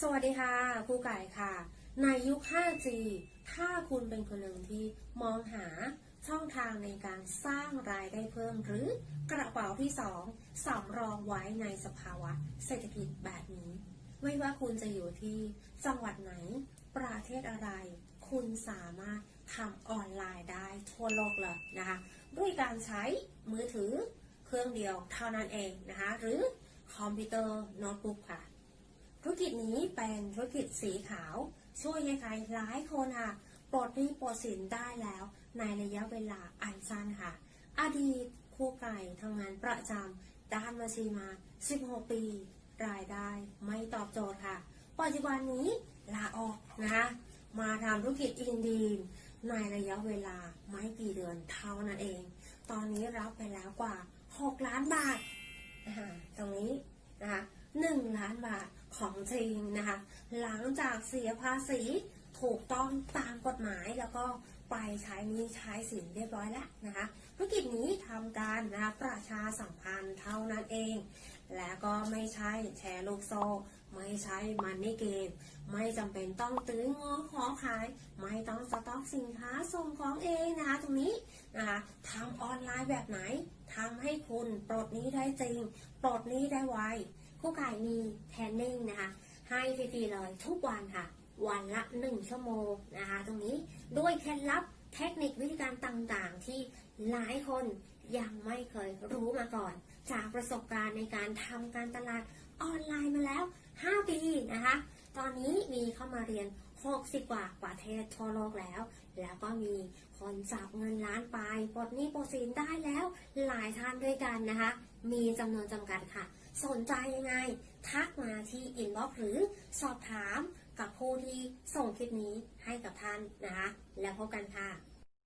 สวัสดีค่ะครูไก่ค่ะ ในยุค 5G ถ้าคุณเป็นคนหนึ่งที่มองหาช่องทางในการสร้างรายได้เพิ่ม หรือกระเป๋าที่สองสำรองไว้ในสภาวะเศรษฐกิจแบบนี้ ไม่ว่าคุณจะอยู่ที่จังหวัดไหน ประเทศอะไร คุณสามารถทำออนไลน์ได้ทั่วโลกเลยนะคะด้วยการใช้มือถือเครื่องเดียวเท่านั้นเองนะคะหรือคอมพิวเตอร์โน้ตบุ๊กค่ะ ธุรกิจนี้เป็นธุรกิจสีขาว ช่วยให้ใครหลายคนค่ะปลดหนี้ปลดสินได้แล้ว ในระยะเวลาอันสั้นค่ะ อดีตครูไก่ทำงานประจำด้านบัญชีมา 16 ปี รายได้ไม่ตอบโจทย์ค่ะ ปัจจุบันนี้ลาออกนะคะมาทำธุรกิจอินดีนในระยะเวลาไม่กี่เดือนเท่านั้นเอง ตอนนี้รับไปแล้วกว่า 6 ล้านบาทนะคะตรงนี้นะคะ หนึ่งล้านบาทของจริงนะคะ หลังจากเสียภาษีถูกต้องตามกฎหมายแล้วก็ไปใช้นี้ใช้สินเรียบร้อยแล้วนะคะธุรกิจนี้ทำการนะคะประชาสัมพันธ์เท่านั้นเอง และก็ไม่ใช่แชร์ลูกโซ่ไม่ใช่มันนี่เกม ไม่จำเป็นต้องตื้องอขอขาย ไม่ต้องสต็อกสินค้าส่งของเองนะคะตรงนี้นะคะทำออนไลน์แบบไหนทำให้คุณปลดนี้ได้จริง ปลดนี้ได้ไว คู่ไก่มีแทนนิ่งนะคะ ให้ฟรีๆเลยทุกวันค่ะ วันละ 1 ชั่วโมงนะคะ ตรงนี้ด้วยเคล็ดลับเทคนิควิธีการต่างๆ ที่หลายคนยังไม่เคยรู้มาก่อน จากประสบการณ์ในการทำการตลาดออนไลน์มาแล้ว 5 ปีนะคะ ตอนนี้มีเข้ามาเรียน 60 กว่าประเทศทั่วโลกแล้ว แล้วก็มีคนจับเงินล้านไปปลดหนี้ปลดสินได้แล้วหลายท่านด้วยกันนะคะ มีจำนวนจำกัดค่ะ สนใจยังไง ทักมาที่อินบ็อกซ์หรือสอบถามกับผู้ที่ส่งคลิปนี้ให้กับท่านนะคะ แล้วพบกันค่ะ